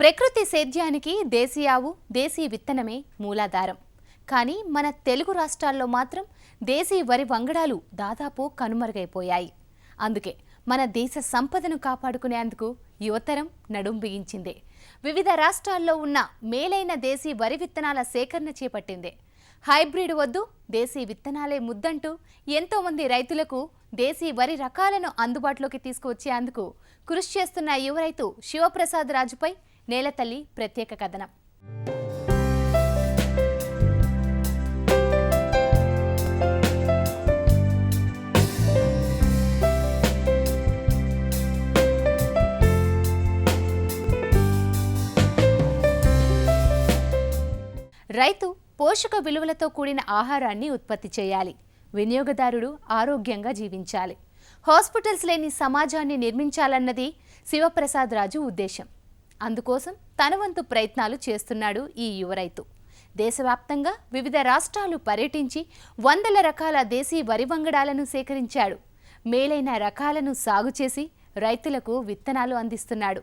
ప్రకృతి సేద్యానికి దేశీయావు దేశీ విత్తనమే మూలాధారం. కానీ మన తెలుగు రాష్ట్రాల్లో మాత్రం దేశీ వరి వంగడాలు దాదాపు కనుమరుగైపోయాయి. అందుకే మన దేశ సంపదను కాపాడుకునేందుకు యువతరం నడుం బిగించింది. వివిధ రాష్ట్రాల్లో ఉన్న మేలైన దేశీ వరి విత్తనాల సేకరణ చేపట్టింది. హైబ్రిడ్ వద్దు దేశీ విత్తనాలే ముద్దంటూ ఎంతోమంది రైతులకు దేశీ వరి రకాలను అందుబాటులోకి తీసుకువచ్చేందుకు కృషి చేస్తున్న యువ రైతు శివప్రసాద్ రాజుపై నేలతల్లి ప్రత్యేక కథనం. రైతు పోషక విలువలతో కూడిన ఆహారాన్ని ఉత్పత్తి చేయాలి. వినియోగదారుడు ఆరోగ్యంగా జీవించాలి. హాస్పిటల్స్ లేని సమాజాన్ని నిర్మించాలన్నది శివప్రసాద్ రాజు ఉద్దేశం. అందుకోసం తనవంతు ప్రయత్నాలు చేస్తున్నాడు ఈ యువ రైతు. దేశవ్యాప్తంగా వివిధ రాష్ట్రాలు పర్యటించి వందల రకాల దేశీ వరి వంగడాలను సేకరించాడు. మేలైన రకాలను సాగు చేసి రైతులకు విత్తనాలు అందిస్తున్నాడు.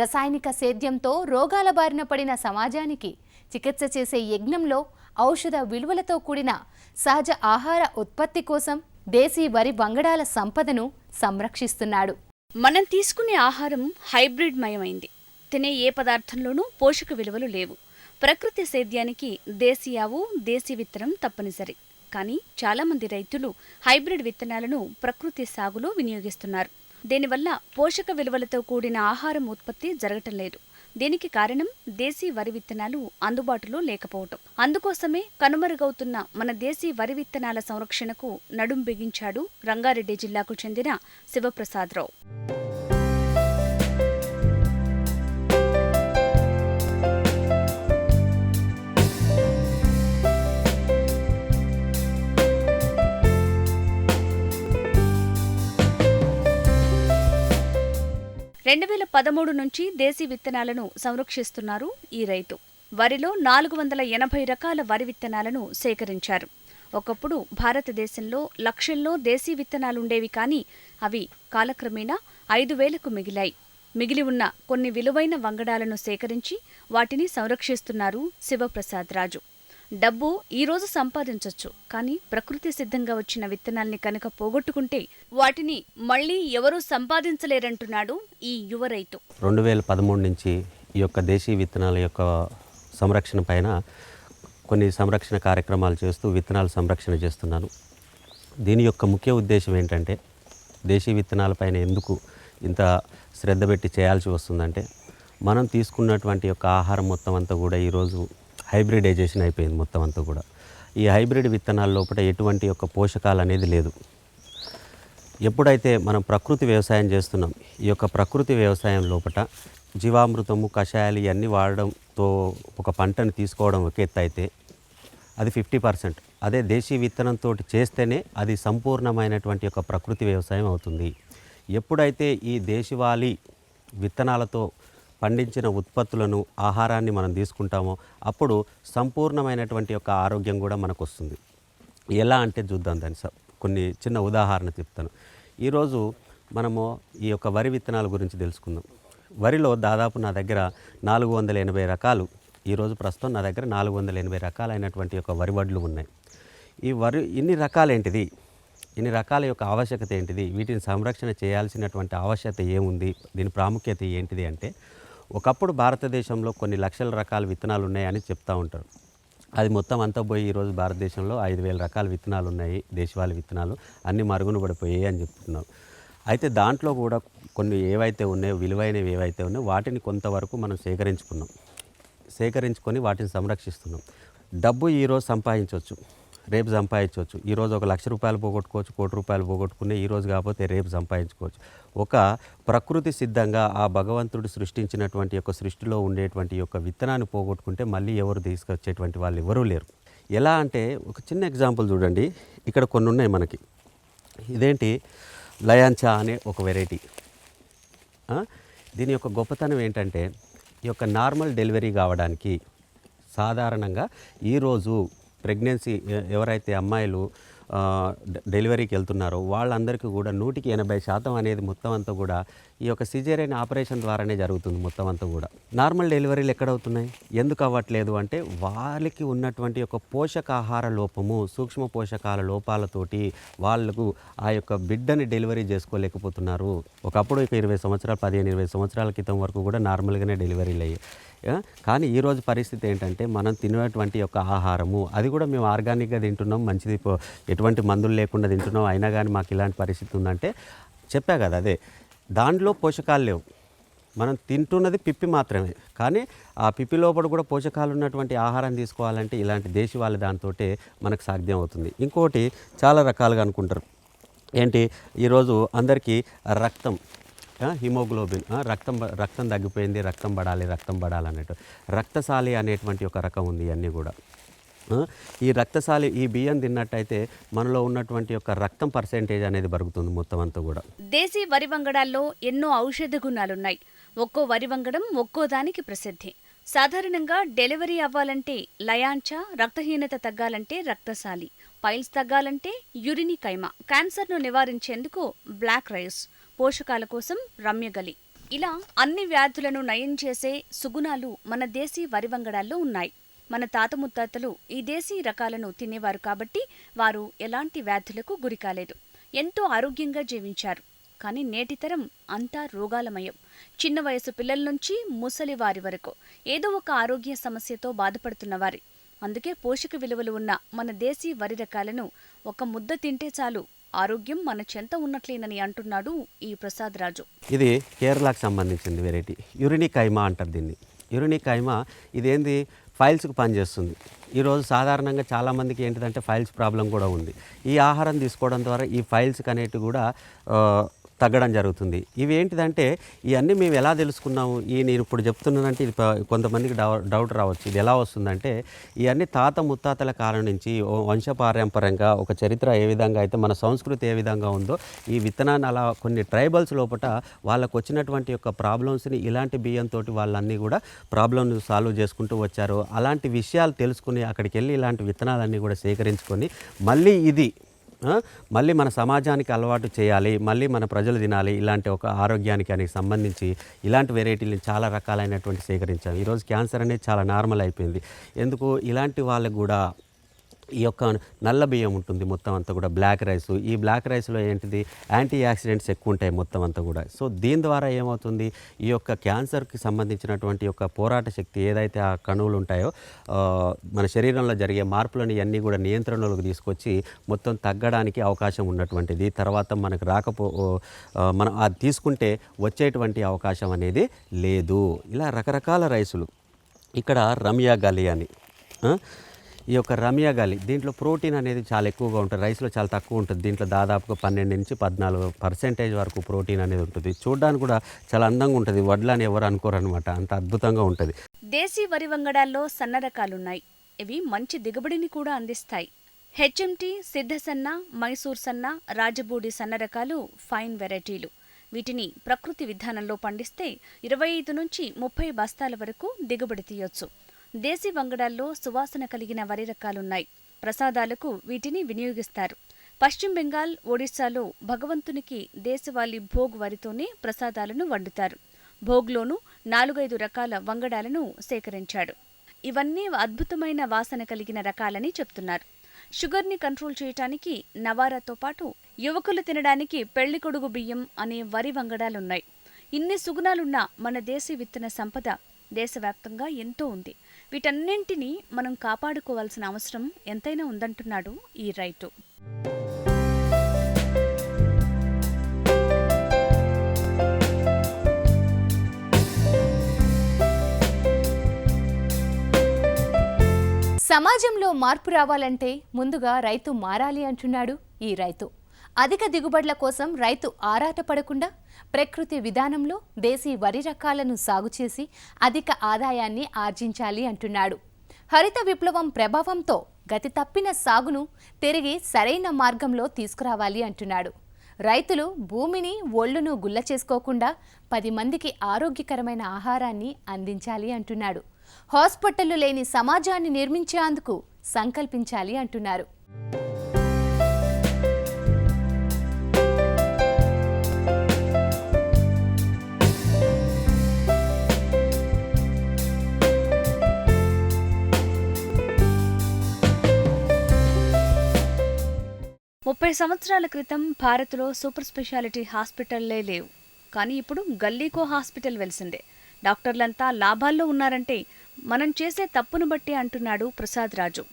రసాయనిక సేద్యంతో రోగాల బారిన పడిన సమాజానికి చికిత్స చేసే యజ్ఞంలో ఔషధ విలువలతో కూడిన సహజ ఆహార ఉత్పత్తి కోసం దేశీ వరి వంగడాల సంపదను సంరక్షిస్తున్నాడు. మనం తీసుకునే ఆహారం హైబ్రిడ్ మయమైంది తినే ఏ పదార్థంలోనూ పోషక విలువలు లేవు. ప్రకృతి సేద్యానికి దేశీయావు దేశీ విత్తనం తప్పనిసరి. కానీ చాలామంది రైతులు హైబ్రిడ్ విత్తనాలను ప్రకృతి సాగులో వినియోగిస్తున్నారు. దీనివల్ల పోషక విలువలతో కూడిన ఆహారం ఉత్పత్తి జరగటం లేదు. దీనికి కారణం దేశీ వరి విత్తనాలు అందుబాటులో లేకపోవటం. అందుకోసమే కనుమరుగవుతున్న మన దేశీ వరి విత్తనాల సంరక్షణకు నడుం బిగించాడు రంగారెడ్డి జిల్లాకు చెందిన శివప్రసాదరావు. రెండు వేల పదమూడు నుంచి దేశీ విత్తనాలను సంరక్షిస్తున్నారు ఈ రైతు. వరిలో నాలుగు వందల ఎనభై రకాల వరి విత్తనాలను సేకరించారు. ఒకప్పుడు భారతదేశంలో లక్షల్లో దేశీ విత్తనాలుండేవి కానీ అవి కాలక్రమేణా ఐదు వేలకు మిగిలాయి. మిగిలి ఉన్న కొన్ని విలువైన వంగడాలను సేకరించి వాటిని సంరక్షిస్తున్నారు శివప్రసాద్ రాజు. డబ్బు ఈరోజు సంపాదించవచ్చు కానీ ప్రకృతి సిద్ధంగా వచ్చిన విత్తనాల్ని కనుక పోగొట్టుకుంటే వాటిని మళ్ళీ ఎవరూ సంపాదించలేరంటున్నాడు ఈ యువ రైతు. రెండు వేల పదమూడు నుంచి ఈ యొక్క దేశీయ విత్తనాల యొక్క సంరక్షణ పైన కొన్ని సంరక్షణ కార్యక్రమాలు చేస్తూ విత్తనాల సంరక్షణ చేస్తున్నాను. దీని యొక్క ముఖ్య ఉద్దేశం ఏంటంటే దేశీయ విత్తనాలపైన ఎందుకు ఇంత శ్రద్ధ పెట్టి చేయాల్సి వస్తుందంటే మనం తీసుకున్నటువంటి యొక్క ఆహారం మొత్తం అంతా కూడా ఈరోజు హైబ్రిడైజేషన్ అయిపోయింది మొత్తం అంతా కూడా. ఈ హైబ్రిడ్ విత్తనాల లోపల ఎటువంటి యొక్క పోషకాలు అనేది లేదు. ఎప్పుడైతే మనం ప్రకృతి వ్యవసాయం చేస్తున్నాం ఈ యొక్క ప్రకృతి వ్యవసాయం లోపల జీవామృతము కషాయాలు ఇవన్నీ వాడడంతో ఒక పంటను తీసుకోవడం ఒక ఎత్తు అయితే అది ఫిఫ్టీ పర్సెంట్. అదే దేశీ విత్తనంతో చేస్తేనే అది సంపూర్ణమైనటువంటి యొక్క ప్రకృతి వ్యవసాయం అవుతుంది. ఎప్పుడైతే ఈ దేశవాళీ విత్తనాలతో పండించిన ఉత్పత్తులను ఆహారాన్ని మనం తీసుకుంటామో అప్పుడు సంపూర్ణమైనటువంటి యొక్క ఆరోగ్యం కూడా మనకు వస్తుంది ఎలా అంటే చూద్దాం దాని స- కొన్ని చిన్న ఉదాహరణ చెప్తాను. ఈరోజు మనము ఈ యొక్క వరి విత్తనాల గురించి తెలుసుకుందాం. వరిలో దాదాపు నా దగ్గర నాలుగు వందల ఎనభై రకాలు ఈరోజు ప్రస్తుతం నా దగ్గర నాలుగు వందల ఎనభై రకాలైనటువంటి యొక్క వరి వడ్లు ఉన్నాయి. ఈ వరి ఇన్ని రకాలేంటిది? ఇన్ని రకాల యొక్క ఆవశ్యకత ఏంటిది? వీటిని సంరక్షణ చేయాల్సినటువంటి ఆవశ్యకత ఏముంది? దీని ప్రాముఖ్యత ఏంటిది అంటే ఒకప్పుడు భారతదేశంలో కొన్ని లక్షల రకాల విత్తనాలు ఉన్నాయని చెప్తూ ఉంటారు. అది మొత్తం అంతా పోయి ఈరోజు భారతదేశంలో ఐదు వేల రకాల విత్తనాలు ఉన్నాయి దేశవాళీ విత్తనాలు. అన్నీ మరుగున పడిపోయాయి అని చెప్తున్నారు. అయితే దాంట్లో కూడా కొన్ని ఏవైతే ఉన్నాయో విలువైనవి ఏవైతే ఉన్నాయో వాటిని కొంతవరకు మనం సేకరించుకున్నాం. సేకరించుకొని వాటిని సంరక్షిస్తున్నాం. డబ్బు ఈరోజు సంపాదించవచ్చు. రేపు సంపాదించవచ్చు. ఈరోజు ఒక లక్ష రూపాయలు పోగొట్టుకోవచ్చు కోటి రూపాయలు పోగొట్టుకునే ఈరోజు కాకపోతే రేపు సంపాదించుకోవచ్చు. ఒక ప్రకృతి సిద్ధంగా ఆ భగవంతుడు సృష్టించినటువంటి యొక్క సృష్టిలో ఉండేటువంటి యొక్క విత్తనాన్ని పోగొట్టుకుంటే మళ్ళీ ఎవరు తీసుకొచ్చేటువంటి వాళ్ళు ఎవరూ లేరు. ఎలా అంటే ఒక చిన్న ఎగ్జాంపుల్ చూడండి. ఇక్కడ కొన్ని ఉన్నాయి మనకి. ఇదేంటి? లయాంచా అనే ఒక వెరైటీ. దీని యొక్క గొప్పతనం ఏంటంటే ఈ యొక్క నార్మల్ డెలివరీ కావడానికి సాధారణంగా ఈరోజు ప్రెగ్నెన్సీ ఎవరైతే అమ్మాయిలు డెలివరీకి వెళ్తున్నారో. వాళ్ళందరికీ కూడా నూటికి ఎనభై శాతం అనేది మొత్తం అంతా కూడా ఈ యొక్క సిజేరియన్ ఆపరేషన్ ద్వారానే జరుగుతుంది మొత్తం అంతా కూడా. నార్మల్ డెలివరీలు ఎక్కడవుతున్నాయి ఎందుకు అవ్వట్లేదు అంటే వాళ్ళకి ఉన్నటువంటి యొక్క పోషకాహార లోపము సూక్ష్మ పోషకాల లోపాలతోటి వాళ్ళకు ఆ యొక్క బిడ్డని డెలివరీ చేసుకోలేకపోతున్నారు. ఒకప్పుడు ఇక ఇరవై సంవత్సరాలు పదిహేను ఇరవై సంవత్సరాల క్రితం వరకు కూడా నార్మల్గానే డెలివరీలు అయ్యాయి. కానీ ఈరోజు పరిస్థితి ఏంటంటే మనం తినేటువంటి యొక్క ఆహారము అది కూడా మేము ఆర్గానిక్గా తింటున్నాం మంచిది పో- ఎటువంటి మందులు లేకుండా తింటున్నాం అయినా కానీ మాకు ఇలాంటి పరిస్థితి ఉందంటే చెప్పా కదా అదే. దాంట్లో పోషకాలు లేవు. మనం తింటున్నది పిప్పి మాత్రమే. కానీ ఆ పిప్పి లోపల కూడా పోషకాలు ఉన్నటువంటి ఆహారం తీసుకోవాలంటే ఇలాంటి దేశీ వాళ్ళ దాంతో మనకు సాధ్యం అవుతుంది. ఇంకోటి చాలా రకాలుగా అనుకుంటారు. ఏంటి? ఈరోజు అందరికీ రక్తం హిమోగ్లోబిన్ రక్తం రక్తం తగ్గిపోయింది రక్తం పడాలి రక్తం పడాలి అన్నట్టు. రక్తశాలి అనేటువంటి ఒక రకం ఉంది ఇవన్నీ కూడా. ఈ రక్తశాలి ఈ బియ్యం తిన్నట్టయితే మనలో ఉన్నటువంటి యొక్క రక్తం పర్సెంటేజ్ అనేది పెరుగుతుంది మొత్తం అంతా కూడా. దేశీ వరి వంగడాల్లో ఎన్నో ఔషధ గుణాలున్నాయి. ఒక్కో వరి వంగడం ఒక్కో దానికి ప్రసిద్ధి. సాధారణంగా డెలివరీ అవ్వాలంటే లయాంచ రక్తహీనత తగ్గాలంటే రక్తశాలి. పైల్స్ తగ్గాలంటే యురిని కైమ క్యాన్సర్ను నివారించేందుకు బ్లాక్ రైస్. పోషకాల కోసం రమ్యగలి ఇలా అన్ని వ్యాధులను నయం చేసే సుగుణాలు మన దేశీ వరి వంగడాల్లో ఉన్నాయి. మన తాత ముత్తాతలు ఈ దేశీ రకాలను తినేవారు కాబట్టి వారు ఎలాంటి వ్యాధులకు గురికాలేదు ఎంతో ఆరోగ్యంగా జీవించారు. కానీ నేటి తరం అంతా రోగాలమయం. చిన్న వయసు పిల్లల నుంచి ముసలి వారి వరకు ఏదో ఒక ఆరోగ్య సమస్యతో బాధపడుతున్నవారి అందుకే పోషక విలువలు ఉన్న మన దేశీ వరి రకాలను ఒక ముద్ద తింటే చాలు ఆరోగ్యం మన చెంత ఉన్నట్లేనని అంటున్నాడు ఈ ప్రసాద్ రాజు. ఇది కేరళకు సంబంధించింది వెరైటీ. యురిని కైమా అంటారు దీన్ని. యురిని కైమా ఇదేంది? ఫైల్స్కి పనిచేస్తుంది. ఈరోజు సాధారణంగా చాలామందికి ఏంటిదంటే ఫైల్స్ ప్రాబ్లం కూడా ఉంది. ఈ ఆహారం తీసుకోవడం ద్వారా ఈ ఫైల్స్కి అనేటివి కూడా తగ్గడం జరుగుతుంది. ఇవి ఏంటిదంటే ఇవన్నీ మేము ఎలా తెలుసుకున్నాము? ఈ నేను ఇప్పుడు చెప్తున్నానంటే ఇది కొంతమందికి డౌట్ రావచ్చు. ఇది ఎలా వస్తుందంటే ఇవన్నీ తాత ముత్తాతల కాలం నుంచి వంశపారంపర్యంగా వంశపారంపరంగా ఒక చరిత్ర ఏ విధంగా అయితే మన సంస్కృతి ఏ విధంగా ఉందో ఈ విత్తనాన్ని అలా కొన్ని ట్రైబల్స్ లోపల వాళ్ళకు వచ్చినటువంటి యొక్క ప్రాబ్లమ్స్ని ఇలాంటి బియ్యంతో వాళ్ళన్నీ కూడా ప్రాబ్లమ్ని సాల్వ్ చేసుకుంటూ వచ్చారు. అలాంటి విషయాలు తెలుసుకుని అక్కడికి వెళ్ళి ఇలాంటి విత్తనాలన్నీ కూడా సేకరించుకొని మళ్ళీ ఇది మళ్ళీ మన సమాజానికి అలవాటు చేయాలి మళ్ళీ మన ప్రజలు తినాలి ఇలాంటి ఒక ఆరోగ్యానికి అనేది సంబంధించి ఇలాంటి వెరైటీలు చాలా రకాలైనటువంటి సేకరించాం ఈరోజు క్యాన్సర్ అనేది చాలా నార్మల్ అయిపోయింది. ఎందుకు? ఇలాంటి వాళ్ళకు కూడా ఈ యొక్క నల్ల బియ్యం ఉంటుంది మొత్తం అంతా కూడా బ్లాక్ రైస్ ఈ బ్లాక్ రైస్లో ఏంటిది? యాంటీ యాక్సిడెంట్స్ ఎక్కువ ఉంటాయి మొత్తం అంతా కూడా. సో దీని ద్వారా ఏమవుతుంది? ఈ యొక్క క్యాన్సర్కి సంబంధించినటువంటి యొక్క పోరాట శక్తి ఏదైతే ఆ కణువులు ఉంటాయో మన శరీరంలో జరిగే మార్పులను ఇవన్నీ కూడా నియంత్రణలోకి తీసుకొచ్చి మొత్తం తగ్గడానికి అవకాశం ఉన్నటువంటిది. తర్వాత మనకు రాకపో మనం అది తీసుకుంటే వచ్చేటువంటి అవకాశం అనేది లేదు. ఇలా రకరకాల రైసులు ఇక్కడ రమ్యా గలి అని ఈ యొక్క రమ్య గాలి దీంట్లో ప్రోటీన్ అనేది చాలా ఎక్కువగా ఉంటుంది. రైస్లో చాలా తక్కువ ఉంటుంది. దీంట్లో దాదాపుగా పన్నెండు నుంచి పద్నాలుగు పర్సెంటేజ్ వరకు ప్రోటీన్ అనేది ఉంటుంది. చూడడానికి కూడా చాలా అందంగా ఉంటుంది. వడ్లు అని ఎవరు అనుకోరు అనమాట అంత అద్భుతంగా ఉంటుంది. దేశీ వరి వంగడాల్లో సన్న రకాలున్నాయి. ఇవి మంచి దిగుబడిని కూడా అందిస్తాయి. హెచ్ఎంటి సిద్ధసన్న మైసూర్ సన్న రాజబూడి సన్న రకాలు ఫైన్ వెరైటీలు. వీటిని ప్రకృతి విధానంలో పండిస్తే ఇరవై ఐదు నుంచి ముప్పై బస్తాల వరకు దిగుబడి తీయొచ్చు. దేశీ వంగడాల్లో సువాసన కలిగిన వరి రకాలున్నాయి. ప్రసాదాలకు వీటిని వినియోగిస్తారు. పశ్చిమ బెంగాల్ ఒడిశాలో భగవంతునికి దేశవాళీ భోగ్ వరితోనే ప్రసాదాలను వండుతారు. భోగ్లోనూ నాలుగైదు రకాల వంగడాలను సేకరించాడు. ఇవన్నీ అద్భుతమైన వాసన కలిగిన రకాలని చెప్తున్నారు. షుగర్ని కంట్రోల్ చేయటానికి నవారాతో పాటు యువకులు తినడానికి పెళ్ళికొడుగు బియ్యం అనే వరి వంగడాలున్నాయి. ఇన్ని సుగుణాలున్న మన దేశీ విత్తన సంపద దేశవ్యాప్తంగా ఎంతో ఉంది. వీటన్నింటినీ మనం కాపాడుకోవాల్సిన అవసరం ఎంతైనా ఉందంటున్నాడు ఈ రైతు. సమాజంలో మార్పు రావాలంటే ముందుగా రైతు మారాలి అంటున్నాడు ఈ రైతు. అధిక దిగుబడుల కోసం రైతు ఆరాటపడకుండా ప్రకృతి విధానంలో దేశీ వరి రకాలను సాగు చేసి అధిక ఆదాయాన్ని ఆర్జించాలి అంటున్నాడు. హరిత విప్లవం ప్రభావంతో గతి తప్పిన సాగును తిరిగి సరైన మార్గంలో తీసుకురావాలి అంటున్నాడు. రైతులు భూమిని ఒళ్ళును గుల్ల చేసుకోకుండా పది మందికి ఆరోగ్యకరమైన ఆహారాన్ని అందించాలి అంటున్నాడు. హాస్పిటళ్ళు లేని సమాజాన్ని నిర్మించేందుకు సంకల్పించాలి అంటున్నారు. ముప్పై సంవత్సరాల క్రితం భారత్లో సూపర్ స్పెషాలిటీ హాస్పిటల్లే లేవు. కానీ ఇప్పుడు గల్లీకో హాస్పిటల్ వెలిసిందే. డాక్టర్లంతా లాభాల్లో ఉన్నారంటే మనం చేసే తప్పును బట్టి అంటున్నాడు ప్రసాద్ రాజు.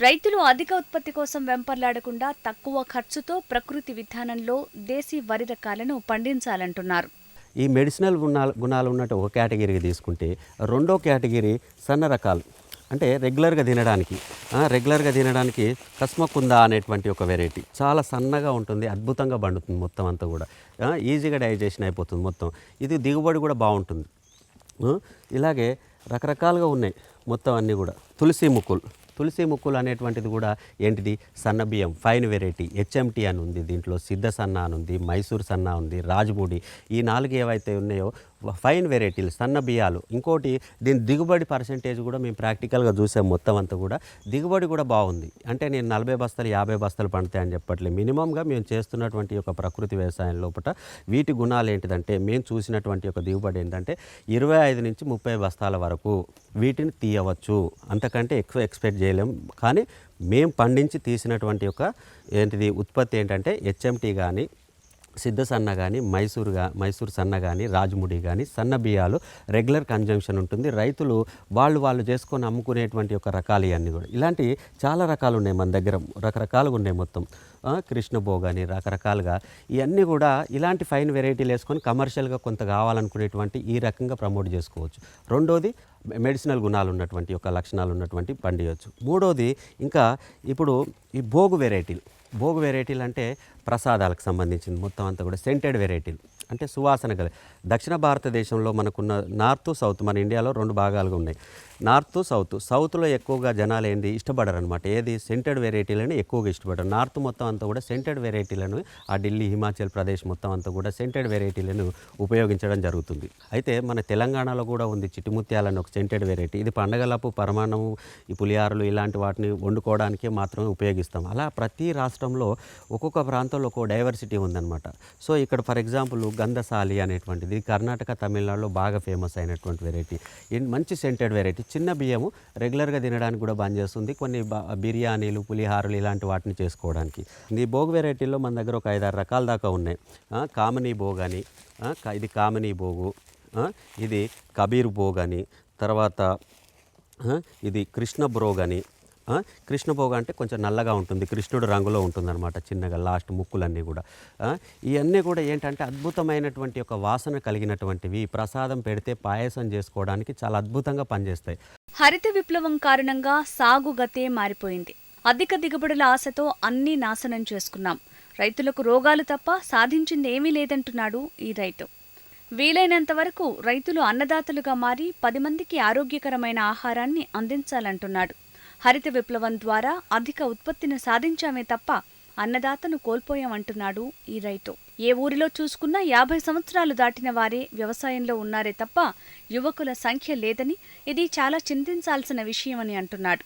రైతులు అధిక ఉత్పత్తి కోసం వెంపర్లాడకుండా తక్కువ ఖర్చుతో ప్రకృతి విధానంలో దేశీ వరి రకాలను పండించాలంటున్నారు. ఈ మెడిసినల్ గుణాలు గుణాలు ఉన్నట్టు ఒక కేటగిరీకి తీసుకుంటే రెండో కేటగిరీ సన్న రకాలు. అంటే రెగ్యులర్గా తినడానికి రెగ్యులర్గా తినడానికి కస్మకుందా అనేటువంటి ఒక వెరైటీ. చాలా సన్నగా ఉంటుంది అద్భుతంగా పండుతుంది మొత్తం అంతా కూడా. ఈజీగా డైజెషన్ అయిపోతుంది మొత్తం. ఇది దిగుబడి కూడా బాగుంటుంది. ఇలాగే రకరకాలుగా ఉన్నాయి మొత్తం అన్నీ కూడా. తులసి ముక్కులు తులసి ముక్కులు అనేటువంటిది కూడా ఏంటిది? సన్న బియ్యం ఫైన్ వెరైటీ హెచ్ఎంటీ అని ఉంది దీంట్లో సిద్ధ సన్న అని ఉంది మైసూర్ సన్న ఉంది రాజమూడి ఈ నాలుగు ఏవైతే ఉన్నాయో ఫైన్ వెరైటీలు సన్న బియ్యాలు. ఇంకోటి దీని దిగుబడి పర్సంటేజ్ కూడా మేము ప్రాక్టికల్గా చూసాం మొత్తం అంతా కూడా. దిగుబడి కూడా బాగుంది. అంటే నేను నలభై బస్తాలు యాభై బస్తాలు పండుతాయి అని చెప్పట్లేదు మినిమంగా మేము చేస్తున్నటువంటి ఒక ప్రకృతి వ్యవసాయం లోపల వీటి గుణాలు ఏంటిదంటే మేము చూసినటువంటి ఒక దిగుబడి ఏంటంటే ఇరవై ఐదు నుంచి ముప్పై బస్తాల వరకు వీటిని తీయవచ్చు. అంతకంటే ఎక్కువ ఎక్స్పెక్ట్ చేయలేం. కానీ మేము పండించి తీసినటువంటి ఒక ఏంటిది ఉత్పత్తి ఏంటంటే హెచ్ఎంటీ కానీ సిద్ధ సన్న కానీ మైసూరుగా మైసూర్ సన్న కానీ రాజముడి కానీ సన్న బియ్యాలు రెగ్యులర్ కన్జంక్షన్ ఉంటుంది. రైతులు వాళ్ళు వాళ్ళు చేసుకొని అమ్ముకునేటువంటి ఒక రకాలు ఇవన్నీ కూడా. ఇలాంటి చాలా రకాలు ఉన్నాయి మన దగ్గర. రకరకాలుగా ఉన్నాయి మొత్తం. ఆ, కృష్ణభోగ్ అని రకరకాలుగా ఇవన్నీ కూడా ఇలాంటి ఫైన్ వెరైటీలు వేసుకొని కమర్షియల్గా కొంత కావాలనుకునేటువంటి ఈ రకంగా ప్రమోట్ చేసుకోవచ్చు. రెండోది మెడిసినల్ గుణాలు ఉన్నటువంటి ఒక లక్షణాలు ఉన్నటువంటి పండియొచ్చు. మూడోది ఇంకా ఇప్పుడు ఈ భోగు వెరైటీలు. భోగు వెరైటీలు అంటే ప్రసాదాలకు సంబంధించింది మొత్తం అంతా కూడా సెంటెడ్ వెరైటీలు. అంటే సువాసన గల దక్షిణ భారతదేశంలో మనకున్న నార్త్ సౌత్ మన ఇండియాలో రెండు భాగాలుగా ఉన్నాయి. North south. సౌత్లో ఎక్కువగా జనాలు ఏంది? ఇష్టపడరు అనమాట ఏది? సెంటెడ్ వెరైటీలను ఎక్కువగా ఇష్టపడరు. నార్త్ మొత్తం అంతా కూడా సెంటెడ్ వెరైటీలను ఆ ఢిల్లీ హిమాచల్ ప్రదేశ్ మొత్తం అంతా కూడా సెంటెడ్ వెరైటీలను ఉపయోగించడం జరుగుతుంది. అయితే మన తెలంగాణలో కూడా ఉంది చిటిముత్యాలని ఒక సెంటెడ్ వెరైటీ. ఇది పండగలపు పరమాణము ఈ పులిహారులు ఇలాంటి వాటిని వండుకోవడానికే మాత్రమే ఉపయోగిస్తాం. అలా ప్రతి రాష్ట్రంలో ఒక్కొక్క ప్రాంతంలో ఒక్కో డైవర్సిటీ ఉందన్నమాట. సో ఇక్కడ ఫర్ ఎగ్జాంపుల్ గంధసాలి అనేటువంటిది కర్ణాటక తమిళనాడులో బాగా ఫేమస్ అయినటువంటి వెరైటీ. మంచి సెంటెడ్ వెరైటీ. చిన్న బియ్యము రెగ్యులర్గా తినడానికి కూడా బంద్ చేస్తుంది. కొన్ని బిర్యానీలు పులిహారులు ఇలాంటి వాటిని చేసుకోవడానికి. ఈ భోగ్ వెరైటీలో మన దగ్గర ఒక ఐదారు రకాల దాకా ఉన్నాయి. ఆ, కామినీ భోగ్ అని ఇది కామినీ భోగు ఇది కబీర్ భోగ్ అని తర్వాత ఇది కృష్ణ బ్రోగ్ అని కృష్ణభోగ కృష్ణ అంటే కొంచెం నల్లగా ఉంటుంది కృష్ణుడు రంగులో ఉంటుందన్నమాట చిన్నగా లాస్ట్ ముక్కులన్నీ కూడా. ఇవన్నీ కూడా ఏంటంటే అద్భుతమైనటువంటి ఒక వాసన కలిగినటువంటివి ప్రసాదం పెడితే పాయసం చేసుకోవడానికి చాలా అద్భుతంగా పనిచేస్తాయి. హరిత విప్లవం కారణంగా సాగు గతే మారిపోయింది. అధిక దిగుబడుల ఆశతో అన్నీ నాశనం చేసుకున్నాం. రైతులకు రోగాలు తప్ప సాధించింది ఏమీ లేదంటున్నాడు ఈ రైతు. వీలైనంత వరకు రైతులు అన్నదాతలుగా మారి పది మందికి ఆరోగ్యకరమైన ఆహారాన్ని అందించాలంటున్నాడు. హరిత విప్లవం ద్వారా అధిక ఉత్పత్తిని సాధించామే తప్ప అన్నదాతను కోల్పోయామంటున్నాడు ఈ రైతు. ఏ ఊరిలో చూసుకున్నా యాభై సంవత్సరాలు దాటిన వారే వ్యవసాయంలో ఉన్నారే తప్ప యువకుల సంఖ్య లేదని ఇది చాలా చింతించాల్సిన విషయమని అంటున్నాడు.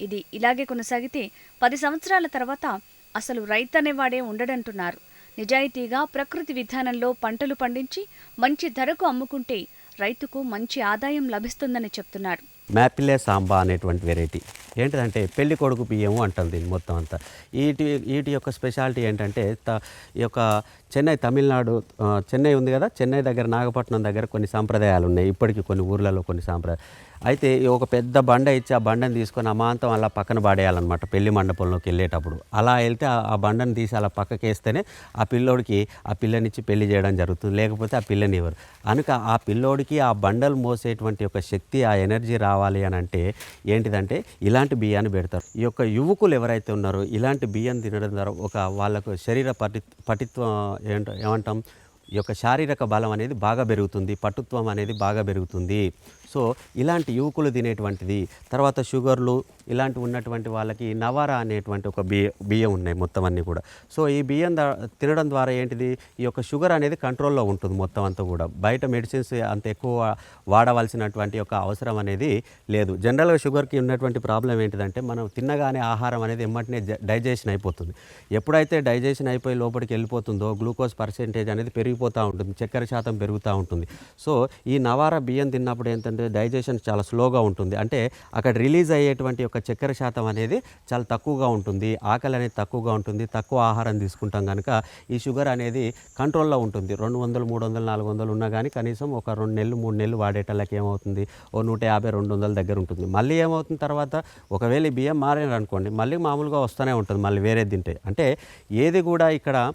ఇది ఇలాగే కొనసాగితే పది సంవత్సరాల తర్వాత అసలు రైతనేవాడే ఉండడంటున్నారు. నిజాయితీగా ప్రకృతి విధానంలో పంటలు పండించి మంచి ధరకు అమ్ముకుంటే రైతుకు మంచి ఆదాయం లభిస్తుందని చెప్తున్నాడు మ్యాపిలే సాంబా అనేటువంటి వెరైటీ. ఏంటిదంటే పెళ్ళి కొడుకు బియ్యము అంటాం దీన్ని మొత్తం అంతా. వీటి వీటి యొక్క స్పెషాలిటీ ఏంటంటే త- ఈ యొక్క చెన్నై తమిళనాడు చెన్నై ఉంది కదా చెన్నై దగ్గర నాగపట్నం దగ్గర కొన్ని సాంప్రదాయాలు ఉన్నాయి. ఇప్పటికీ కొన్ని ఊర్లలో కొన్ని సాంప్రదాయాలు అయితే ఒక పెద్ద బండ ఇచ్చి ఆ బండను తీసుకొని అమాంతం అలా పక్కన పాడేయాలన్నమాట పెళ్ళి మండపంలోకి వెళ్ళేటప్పుడు. అలా వెళ్తే ఆ- బండను తీసి అలా పక్కకి వేస్తేనే ఆ పిల్లోడికి ఆ పిల్లనిచ్చి పెళ్ళి చేయడం జరుగుతుంది లేకపోతే ఆ పిల్లని ఇవ్వరు కనుక ఆ పిల్లోడికి ఆ బండలు మోసేటువంటి ఒక శక్తి ఆ ఎనర్జీ రావాలి అని అంటే ఏంటిదంటే ఇలాంటి బియ్యాన్ని పెడతారు. ఈ యొక్క యువకులు ఎవరైతే ఉన్నారో ఇలాంటి బియ్యం తినడం ద్వారా ఒక వాళ్ళకు శరీర పటి పటిత్వం ఏంట ఏమంటాం? ఈ యొక్క శారీరక బలం అనేది బాగా పెరుగుతుంది పటుత్వం అనేది బాగా పెరుగుతుంది. సో ఇలాంటి యువకులు తినేటువంటిది తర్వాత షుగర్లు ఇలాంటి ఉన్నటువంటి వాళ్ళకి నవారా అనేటువంటి ఒక బియ్య బియ్యం ఉన్నాయి మొత్తం అన్నీ కూడా. సో ఈ బియ్యం దా- తినడం ద్వారా ఏంటిది? ఈ యొక్క షుగర్ అనేది కంట్రోల్లో ఉంటుంది మొత్తం అంతా కూడా. బయట మెడిసిన్స్ అంత ఎక్కువ వాడవలసినటువంటి యొక్క అవసరం అనేది లేదు. జనరల్గా షుగర్కి ఉన్నటువంటి ప్రాబ్లం ఏంటిదంటే మనం తిన్నగానే ఆహారం అనేది ఎమ్మటనే డైజెషన్ అయిపోతుంది. ఎప్పుడైతే డైజెషన్ అయిపోయి లోపలికి వెళ్ళిపోతుందో గ్లూకోజ్ పర్సెంటేజ్ అనేది పెరిగిపోతూ ఉంటుంది చక్కెర శాతం పెరుగుతూ ఉంటుంది. సో ఈ నవారా బియ్యం తిన్నప్పుడు ఏంటంటే డైజెషన్ చాలా స్లోగా ఉంటుంది. అంటే అక్కడ రిలీజ్ అయ్యేటువంటి యొక్క యొక్క చక్కెర శాతం అనేది చాలా తక్కువగా ఉంటుంది. ఆకలి అనేది తక్కువగా ఉంటుంది. తక్కువ ఆహారం తీసుకుంటాం కనుక ఈ షుగర్ అనేది కంట్రోల్లో ఉంటుంది. రెండు వందలు మూడు వందలు నాలుగు వందలు ఉన్నా కానీ కనీసం ఒక రెండు నెలలు మూడు నెలలు వాడేటళ్ళకి ఏమవుతుంది? ఓ నూట యాభై రెండు వందల దగ్గర ఉంటుంది. మళ్ళీ ఏమవుతుంది తర్వాత? ఒకవేళ బియ్యం మారారు అనుకోండి మళ్ళీ మామూలుగా వస్తూనే ఉంటుంది. మళ్ళీ వేరే తింటే. అంటే ఏది కూడా ఇక్కడ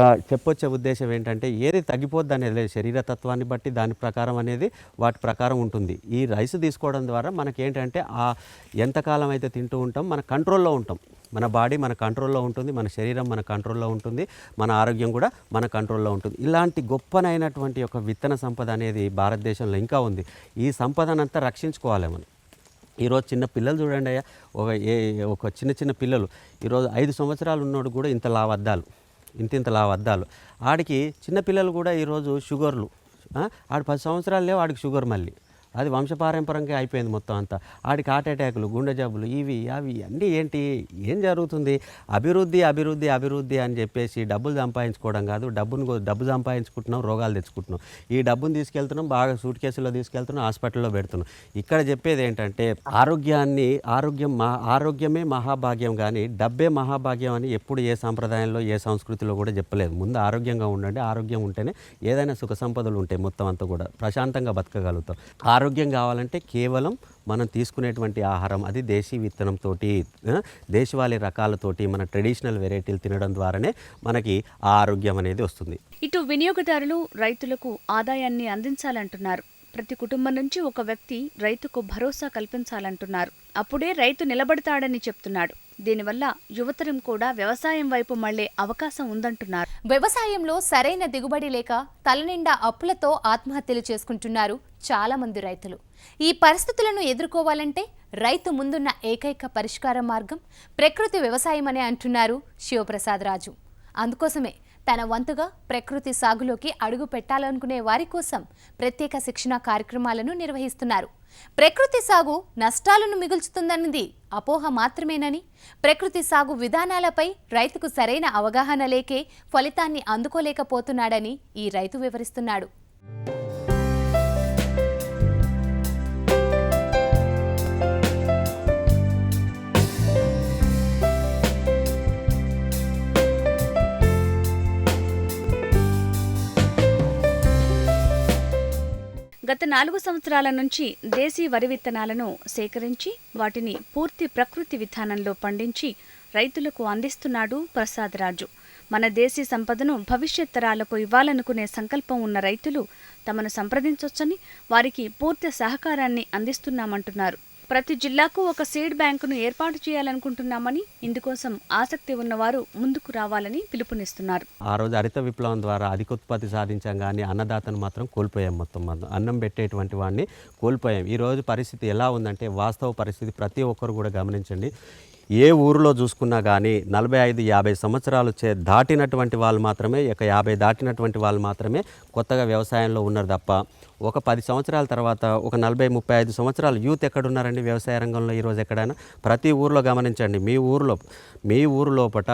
చెప్పొచ్చే ఉద్దేశం ఏంటంటే ఏది తగ్గిపోద్ది అనేది లేదు. శరీర తత్వాన్ని బట్టి దాని ప్రకారం అనేది వాటి ప్రకారం ఉంటుంది. ఈ రైస్ తీసుకోవడం ద్వారా మనకేంటంటే ఆ ఎంతకాలం అయితే తింటూ ఉంటాం మన కంట్రోల్లో ఉంటాం. మన బాడీ మన కంట్రోల్లో ఉంటుంది మన శరీరం మన కంట్రోల్లో ఉంటుంది మన ఆరోగ్యం కూడా మన కంట్రోల్లో ఉంటుంది. ఇలాంటి గొప్పనైనటువంటి ఒక విత్తన సంపద అనేది భారతదేశంలో ఇంకా ఉంది. ఈ సంపదనంతా రక్షించుకోవాలి మనం. ఈరోజు చిన్న పిల్లలు చూడండి అయ్యా. ఒక ఏ ఒక చిన్న చిన్న పిల్లలు. ఈరోజు ఐదు సంవత్సరాలు ఉన్నోడు కూడా ఇంత లావద్దాలు ఇంత ఇంత లావద్దాలు. ఆడికి చిన్నపిల్లలు కూడా ఈరోజు షుగర్లు. ఆడు పది సంవత్సరాలు లేవు ఆడికి షుగర్ మళ్ళీ. అది వంశపారంపరంగా అయిపోయింది మొత్తం అంతా. ఆడికి హార్ట్ అటాకులు గుండె జబ్బులు ఇవి అవి అన్నీ ఏంటి? ఏం జరుగుతుంది? అభివృద్ధి అభివృద్ధి అభివృద్ధి అని చెప్పేసి డబ్బులు సంపాదించుకోవడం కాదు డబ్బును డబ్బు సంపాదించుకుంటున్నాం రోగాలు తెచ్చుకుంటున్నాం. ఈ డబ్బును తీసుకెళ్తున్నాం బాగా సూట్ కేసులో తీసుకెళ్తున్నాం హాస్పిటల్లో పెడుతున్నాం. ఇక్కడ చెప్పేది ఏంటంటే ఆరోగ్యాన్ని ఆరోగ్యం మా ఆరోగ్యమే మహాభాగ్యం కానీ డబ్బే మహాభాగ్యం అని ఎప్పుడు ఏ సాంప్రదాయంలో ఏ సంస్కృతిలో కూడా చెప్పలేదు. ముందు ఆరోగ్యంగా ఉండండి ఆరోగ్యం ఉంటేనే ఏదైనా సుఖ సంపదలు ఉంటాయి మొత్తం అంతా కూడా. ప్రశాంతంగా బతకగలుగుతాం. ఆరోగ్యం కావాలంటే కేవలం మనం తీసుకునేటువంటి ఆహారం అది దేశీ విత్తనంతో దేశవాళీ రకాలతోటి మన ట్రెడిషనల్ వెరైటీలు తినడం ద్వారానే మనకి ఆ ఆరోగ్యం అనేది వస్తుంది. ఇటు వినియోగదారులు రైతులకు ఆదాయాన్ని అందించాలంటున్నారు. ప్రతి కుటుంబం నుంచి ఒక వ్యక్తి రైతుకు భరోసా కల్పించాలంటున్నారు. అప్పుడే రైతు నిలబడతాడని చెప్తున్నాడు. దీనివల్ల యువతరం కూడా వ్యవసాయం వైపు మళ్ళే అవకాశం ఉందంటున్నారు. వ్యవసాయంలో సరైన దిగుబడి లేక తలనిండా అప్పులతో ఆత్మహత్యలు చేసుకుంటున్నారు చాలా మంది రైతులు. ఈ పరిస్థితులను ఎదుర్కోవాలంటే రైతు ముందున్న ఏకైక పరిష్కార మార్గం ప్రకృతి వ్యవసాయం అనే అంటున్నారు శివప్రసాద్ రాజు. అందుకోసమే తన వంతుగా ప్రకృతి సాగులోకి అడుగు పెట్టాలనుకునే వారి కోసం ప్రత్యేక శిక్షణ కార్యక్రమాలను నిర్వహిస్తున్నారు. ప్రకృతి సాగు నష్టాలను మిగుల్చుతుందన్నది అపోహ మాత్రమేనని ప్రకృతి సాగు విధానాలపై రైతుకు సరైన అవగాహన లేకే ఫలితాన్ని అందుకోలేకపోతున్నాడని ఈ రైతు వివరిస్తున్నాడు. గత నాలుగు సంవత్సరాల నుంచి దేశీ వరి విత్తనాలను సేకరించి వాటిని పూర్తి ప్రకృతి విధానంలో పండించి రైతులకు అందిస్తున్నాడు ప్రసాద్ రాజు. మన దేశీ సంపదను భవిష్యత్ తరాలకు ఇవ్వాలనుకునే సంకల్పం ఉన్న రైతులు తమను సంప్రదించొచ్చని వారికి పూర్తి సహకారాన్ని అందిస్తున్నామంటున్నారు. ప్రతి జిల్లాకు ఒక సీడ్ బ్యాంకును ఏర్పాటు చేయాలనుకుంటున్నామని ఇందుకోసం ఆసక్తి ఉన్నవారు ముందుకు రావాలని పిలుపునిస్తున్నారు. ఆ రోజు హరిత విప్లవం ద్వారా అధిక ఉత్పత్తి సాధించాం కానీ అన్నదాతను మాత్రం కోల్పోయాం మొత్తం. మనం అన్నం పెట్టేటువంటి వాడిని కోల్పోయాం. ఈరోజు పరిస్థితి ఎలా ఉందంటే వాస్తవ పరిస్థితి ప్రతి ఒక్కరు కూడా గమనించండి. ఏ ఊరిలో చూసుకున్నా కానీ నలభై ఐదు యాభై సంవత్సరాలు చే దాటినటువంటి వాళ్ళు మాత్రమే ఇక యాభై దాటినటువంటి వాళ్ళు మాత్రమే కొత్తగా వ్యవసాయంలో ఉన్నారు తప్ప ఒక పది సంవత్సరాల తర్వాత ఒక నలభై ముప్పై ఐదు సంవత్సరాలు యూత్ ఎక్కడున్నారండి వ్యవసాయ రంగంలో ఈరోజు ఎక్కడైనా? ప్రతి ఊరిలో గమనించండి మీ ఊరిలో మీ ఊరు లోపట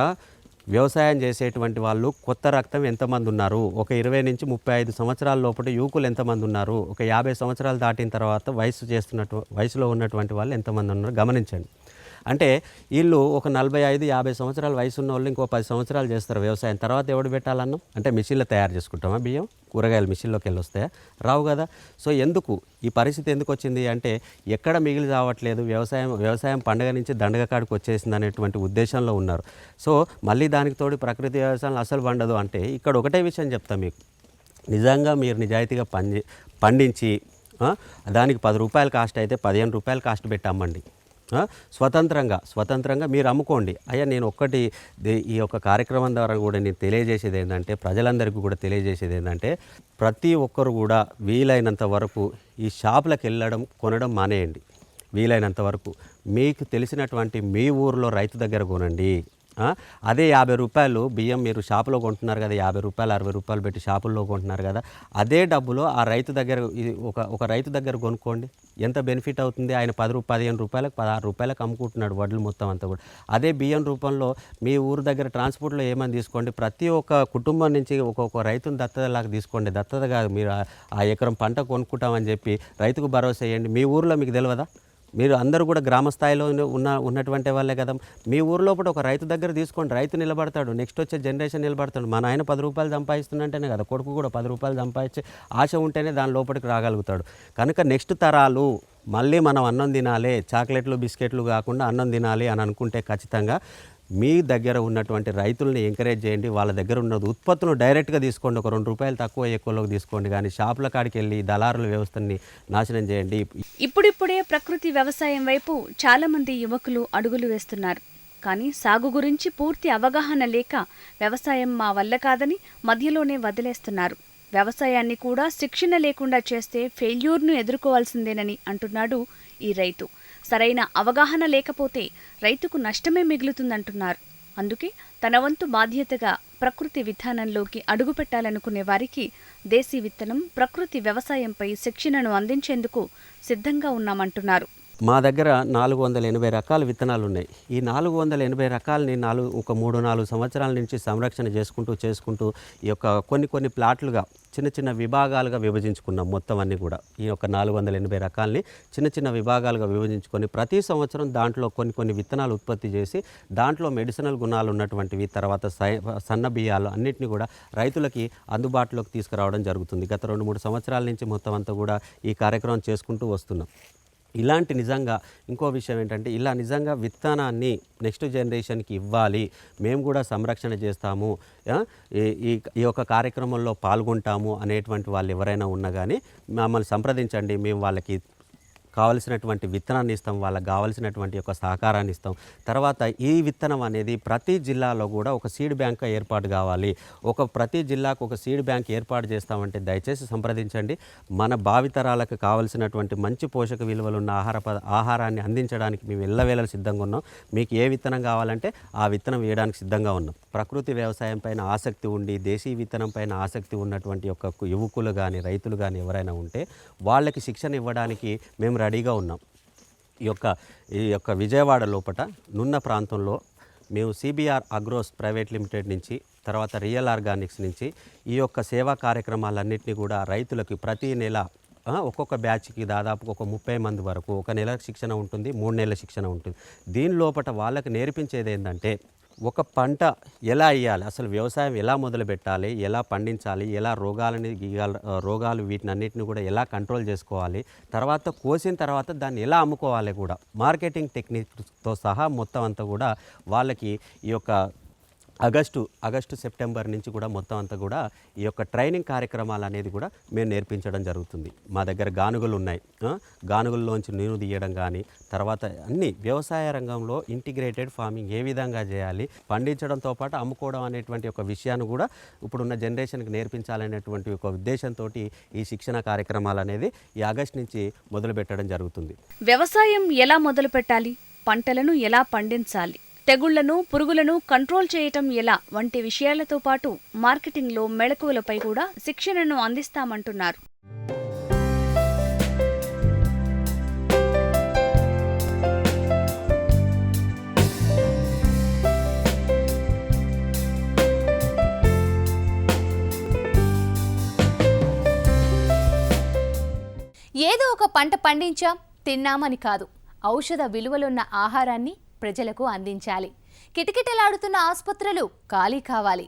వ్యవసాయం చేసేటువంటి వాళ్ళు కొత్త రక్తం ఎంతమంది ఉన్నారు? ఒక ఇరవై నుంచి ముప్పై ఐదు సంవత్సరాల లోపల యువకులు ఎంతమంది ఉన్నారు? ఒక యాభై సంవత్సరాలు దాటిన తర్వాత వయసు చేస్తున్నట్టు వయసులో ఉన్నటువంటి వాళ్ళు ఎంతమంది ఉన్నారు? గమనించండి. అంటే వీళ్ళు ఒక నలభై ఐదు యాభై సంవత్సరాల వయసు ఉన్న వాళ్ళు ఇంకో పది సంవత్సరాలు చేస్తారు వ్యవసాయం. తర్వాత ఎవడు పెట్టాలన్నాం? అంటే మిషన్లో తయారు చేసుకుంటామా బియ్యం? కూరగాయలు మిషన్లోకి వెళ్ళి వస్తాయా రావు కదా. సో ఎందుకు? ఈ పరిస్థితి ఎందుకు వచ్చింది అంటే ఎక్కడ మిగిలి రావట్లేదు. వ్యవసాయం వ్యవసాయం పండగ నుంచి దండగ కాడికి వచ్చేసింది అనేటువంటి ఉద్దేశంలో ఉన్నారు. సో మళ్ళీ దానికి తోడు ప్రకృతి వ్యవసాయం అసలు పండదు అంటే ఇక్కడ ఒకటే విషయం చెప్తాను మీకు. నిజంగా మీరు నిజాయితీగా పండి పండించి దానికి పది రూపాయలు కాస్ట్ అయితే పదిహేను రూపాయలు కాస్ట్ పెట్టి అమ్మండి. స్వతంత్రంగా స్వతంత్రంగా మీరు అమ్ముకోండి. అయ్యా నేను ఒక్కటి దే- ఈ యొక్క కార్యక్రమం ద్వారా కూడా నేను తెలియజేసేది ఏంటంటే ప్రజలందరికీ కూడా తెలియజేసేది ఏంటంటే ప్రతి ఒక్కరు కూడా వీలైనంత వరకు ఈ షాపులకు వెళ్ళడం కొనడం మానేయండి. వీలైనంత వరకు. మీకు తెలిసినటువంటి మీ ఊరిలో రైతు దగ్గర కొనండి. అదే యాభై రూపాయలు బియ్యం మీరు షాపులో కొంటున్నారు కదా యాభై రూపాయలు అరవై రూపాయలు పెట్టి షాపుల్లో కొంటున్నారు కదా అదే డబ్బులో ఆ రైతు దగ్గర ఒక ఒక రైతు దగ్గర కొనుక్కోండి. ఎంత బెనిఫిట్ అవుతుంది? ఆయన పది రూపాయలు పదిహేను రూపాయలకు పదహారు రూపాయలకు అమ్ముకుంటున్నాడు వడ్లు మొత్తం అంతా కూడా. అదే బియ్యం రూపంలో మీ ఊరు దగ్గర ట్రాన్స్పోర్ట్లో ఏమని తీసుకోండి? ప్రతి ఒక్క కుటుంబం నుంచి ఒక్కొక్క రైతును దత్తతలాగా తీసుకోండి. దత్తత కాదు మీరు ఆ- ఎకరం పంట కొనుక్కుంటామని చెప్పి రైతుకు భరోసా వేయండి మీ ఊర్లో మీకు తెలియదా మీరు అందరూ కూడా గ్రామ స్థాయిలో ఉన్న ఉన్నటువంటి వాళ్ళే కదా. మీ ఊరిలో కూడా ఒక రైతు దగ్గర తీసుకోండి. రైతు నిలబడతాడు. నెక్స్ట్ వచ్చే జనరేషన్ నిలబడతాడు. మా నాయన పది రూపాయలు సంపాదిస్తుందంటేనే కదా కొడుకు కూడా పది రూపాయలు సంపాదించే ఆశ ఉంటేనే దాని లోపలికి రాగలుగుతాడు. కనుక నెక్స్ట్ తరాలు మళ్ళీ మనం అన్నం తినాలి చాక్లెట్లు బిస్కెట్లు కాకుండా అన్నం తినాలి అని అనుకుంటే ఖచ్చితంగా మీ దగ్గర ఉన్నటువంటి రైతుల్ని ఎంకరేజ్ చేయండి. వాళ్ళ దగ్గర ఉన్న ఉత్పత్తులు డైరెక్ట్గా తీసుకోండి. ఒక రెండు రూపాయలు తక్కువ ఎక్కువలోకి తీసుకోండి. కానీ షాపుల కాడికి వెళ్ళి దళారుల వ్యవస్థని నాశనం చేయండి. ఇప్పుడిప్పుడే ప్రకృతి వ్యవసాయం వైపు చాలామంది యువకులు అడుగులు వేస్తున్నారు. కానీ సాగు గురించి పూర్తి అవగాహన లేక వ్యవసాయం మా వల్ల కాదని మధ్యలోనే వదిలేస్తున్నారు. వ్యవసాయాన్ని కూడా శిక్షణ లేకుండా చేస్తే ఫెయిల్యూర్ను ఎదుర్కోవాల్సిందేనని అంటున్నాడు ఈ రైతు. సరైన అవగాహన లేకపోతే రైతుకు నష్టమే మిగులుతుందంటున్నారు. అందుకే తన వంతు బాధ్యతగా ప్రకృతి విధానంలోకి అడుగుపెట్టాలనుకునే వారికి దేశీ విత్తనం ప్రకృతి వ్యవసాయంపై శిక్షణను అందించేందుకు సిద్ధంగా ఉన్నామంటున్నారు. మా దగ్గర నాలుగు వందల ఎనభై రకాల విత్తనాలు ఉన్నాయి ఈ నాలుగు వందల ఎనభై రకాలని నాలుగు ఒక మూడు నాలుగు సంవత్సరాల నుంచి సంరక్షణ చేసుకుంటూ చేసుకుంటూ ఈ యొక్క కొన్ని కొన్ని ప్లాట్లుగా చిన్న చిన్న విభాగాలుగా విభజించుకున్నాం మొత్తం అన్నీ కూడా. ఈ యొక్క నాలుగు వందల ఎనభై రకాలని చిన్న చిన్న విభాగాలుగా విభజించుకొని ప్రతి సంవత్సరం దాంట్లో కొన్ని కొన్ని విత్తనాలు ఉత్పత్తి చేసి దాంట్లో మెడిసినల్ గుణాలు ఉన్నటువంటివి తర్వాత సై- సన్న బియ్యాలు అన్నింటినీ కూడా రైతులకి అందుబాటులోకి తీసుకురావడం జరుగుతుంది. గత రెండు మూడు సంవత్సరాల నుంచి మొత్తం అంతా కూడా ఈ కార్యక్రమం చేసుకుంటూ వస్తున్నాం. ఇలాంటి నిజంగా ఇంకో విషయం ఏంటంటే ఇలా నిజంగా విత్తనాన్ని నెక్స్ట్ జనరేషన్కి ఇవ్వాలి మేము కూడా సంరక్షణ చేస్తాము ఈ ఈ యొక్క కార్యక్రమంలో పాల్గొంటాము అనేటువంటి వాళ్ళు ఎవరైనా ఉన్నా కానీ మమ్మల్ని సంప్రదించండి మేము వాళ్ళకి కావలసినటువంటి విత్తనాన్ని ఇస్తాం వాళ్ళకి కావలసినటువంటి యొక్క సహకారాన్ని ఇస్తాం. తర్వాత ఈ విత్తనం అనేది ప్రతి జిల్లాలో కూడా ఒక సీడ్ బ్యాంక్ ఏర్పాటు కావాలి. ఒక ప్రతి జిల్లాకు ఒక సీడ్ బ్యాంక్ ఏర్పాటు చేస్తామంటే దయచేసి సంప్రదించండి. మన భావితరాలకు కావలసినటువంటి మంచి పోషక విలువలు ఉన్న ఆహార పద ఆహారాన్ని అందించడానికి మేము ఎల్లవేళలు సిద్ధంగా ఉన్నాం. మీకు ఏ విత్తనం కావాలంటే ఆ విత్తనం వేయడానికి సిద్ధంగా ఉన్నాం. ప్రకృతి వ్యవసాయం పైన ఆసక్తి ఉండి దేశీయ విత్తనం పైన ఆసక్తి ఉన్నటువంటి యొక్క యువకులు కానీ రైతులు కానీ ఎవరైనా ఉంటే వాళ్ళకి శిక్షణ ఇవ్వడానికి మేము రెడీగా ఉన్నాం. ఈ యొక్క ఈ యొక్క విజయవాడ లోపట నున్న ప్రాంతంలో మేము సిబిఆర్ అగ్రోస్ ప్రైవేట్ లిమిటెడ్ నుంచి తర్వాత రియల్ ఆర్గానిక్స్ నుంచి ఈ యొక్క సేవా కార్యక్రమాలన్నింటినీ కూడా రైతులకు ప్రతి నెల ఒక్కొక్క బ్యాచ్కి దాదాపు ఒక ముప్పై మంది వరకు ఒక నెల శిక్షణ ఉంటుంది మూడు నెలల శిక్షణ ఉంటుంది. దీని లోపట వాళ్ళకి నేర్పించేది ఏంటంటే ఒక పంట ఎలా వేయాలి? అసలు వ్యవసాయం ఎలా మొదలు పెట్టాలి ఎలా పండించాలి? ఎలా రోగాలని గీగాల- రోగాలు వీటిని అన్నిటిని కూడా ఎలా కంట్రోల్ చేసుకోవాలి? తర్వాత కోసిన తర్వాత దాన్ని ఎలా అమ్ముకోవాలి కూడా? మార్కెటింగ్ టెక్నిక్తో సహా మొత్తం అంతా కూడా వాళ్ళకి ఈ యొక్క ఆగస్టు ఆగస్టు సెప్టెంబర్ నుంచి కూడా మొత్తం అంతా కూడా ఈ యొక్క ట్రైనింగ్ కార్యక్రమాలు అనేది కూడా మేము నేర్పించడం జరుగుతుంది. మా దగ్గర గానుగలు ఉన్నాయి. గానుగుల్లోంచి గానుగల్లోంచి నీరు తీయడం కానీ తర్వాత అన్ని వ్యవసాయ రంగంలో ఇంటిగ్రేటెడ్ ఫార్మింగ్ ఏ విధంగా చేయాలి పండించడంతో పాటు అమ్ముకోవడం అనేటువంటి ఒక విషయాన్ని కూడా ఇప్పుడున్న జనరేషన్కి నేర్పించాలనేటువంటి ఒక ఉద్దేశంతో ఈ శిక్షణ కార్యక్రమాలు అనేది ఈ ఆగస్ట్ నుంచి మొదలు పెట్టడం జరుగుతుంది. వ్యవసాయం ఎలా మొదలు పెట్టాలి పంటలను ఎలా పండించాలి? తెగుళ్ళను పురుగులను కంట్రోల్ చేయటం ఎలా వంటి విషయాలతో పాటు మార్కెటింగ్లో మెళకువలపై కూడా శిక్షణను అందిస్తామంటున్నారు. ఏదో ఒక పంట పండించాం తిన్నామని కాదు. ఔషధ విలువలున్న ఆహారాన్ని ప్రజలకు అందించాలి. కిటకిటలాడుతున్న ఆసుపత్రులు ఖాళీ కావాలి.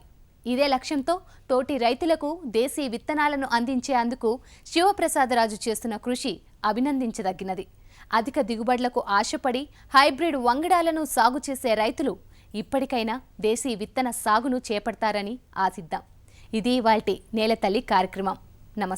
ఇదే లక్ష్యంతో తోటి రైతులకు దేశీ విత్తనాలను అందించే అందుకు శివప్రసాదరాజు చేస్తున్న కృషి అభినందించదగినది. అధిక దిగుబడులకు ఆశపడి హైబ్రిడ్ వంగడాలను సాగు చేసే రైతులు ఇప్పటికైనా దేశీ విత్తన సాగును చేపడతారని ఆశిద్దాం. ఇది వాల్టి నేలతల్లి కార్యక్రమం.